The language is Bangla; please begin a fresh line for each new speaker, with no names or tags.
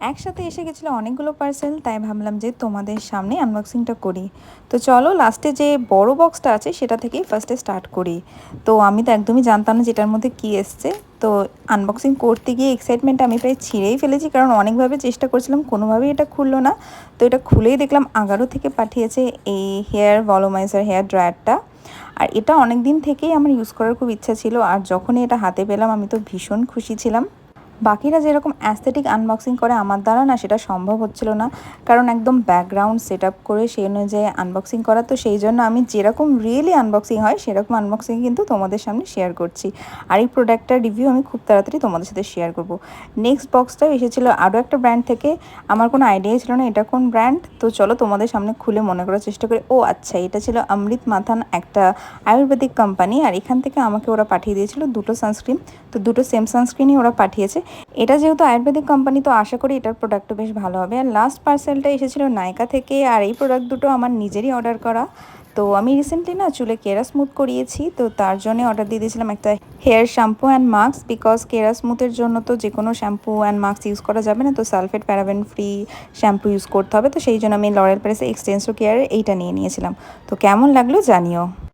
একসাথে এসে গেছিল অনেকগুলো পার্সেল তাই ভাবলাম যে তোমাদের সামনে আনবক্সিংটা করি। তো চলো লাস্টে যে বড় বক্সটা আছে, সেটা থেকেই ফার্স্টে স্টার্ট করি। তো আমি তো একদমই জানতাম না যেটার মধ্যে কী এসছে। তো আনবক্সিং করতে গিয়ে এক্সাইটমেন্টটা আমি প্রায় ছিঁড়েই ফেলেছি, কারণ অনেকভাবে চেষ্টা করছিলাম, কোনোভাবেই এটা খুললো না। তো এটা খুলেই দেখলাম আগারো থেকে পাঠিয়েছে এই হেয়ার ভলোমাইজার হেয়ার ড্রায়ারটা আর এটা অনেক দিন থেকেই আমার ইউজ করার খুব ইচ্ছা ছিল, আর যখনই এটা হাতে পেলাম, আমি তো ভীষণ খুশি ছিলাম। বাকিরা যেরকম অ্যাস্থেটিক আনবক্সিং করে, আমার দ্বারা না সেটা সম্ভব হচ্ছিল না। কারণ একদম ব্যাকগ্রাউন্ড সেট আপ করে সেই অনুযায়ী আনবক্সিং করা। তো সেই জন্য আমি যেরকম রিয়েলি আনবক্সিং হয়, সেরকম আনবক্সিং কিন্তু তোমাদের সামনে শেয়ার করছি। আর এই প্রোডাক্টটার রিভিউ আমি খুব তাড়াতাড়ি তোমাদের সাথে শেয়ার করব। নেক্সট বক্সটাও এসেছিল আরও একটা ব্র্যান্ড থেকে। আমার কোনো আইডিয়াই ছিল না এটা কোন ব্র্যান্ড তো চলো তোমাদের সামনে খুলে মনে করার চেষ্টা করি। ও আচ্ছা এটা ছিল অমৃত মাথান একটা আয়ুর্বেদিক কোম্পানি আর এখান থেকে আমাকে ওরা পাঠিয়ে দিয়েছিল দুটো সানস্ক্রিন তো দুটো সেম সানস্ক্রিনই ওরা পাঠিয়েছে। এটা যেহেতু আয়ুর্বেদিক কোম্পানি তো আশা করি এটার প্রোডাক্টও বেশ ভালো হবে। আর লাস্ট পার্সেলটা এসেছিল নাইকা থেকে, আর এই প্রোডাক্ট দুটো আমার নিজেরই অর্ডার করা। তো আমি রিসেন্টলি না চুলে কেরা স্মুথ করিয়েছি, তো তার জন্য অর্ডার দিয়ে দিয়েছিলাম একটা hair shampoo and mask because Kera স্মুথের জন্য তো যে কোনো শ্যাম্পু অ্যান্ড মাস্ক ইউজ করা যাবে না, তো sulphate paraben free shampoo use করতে হবে। তো সেই জন্য আমি লরেল প্রেসে এক্সটেন্সো কেয়ারের এইটা নিয়ে নিয়েছিলাম। তো কেমন লাগল জানিও।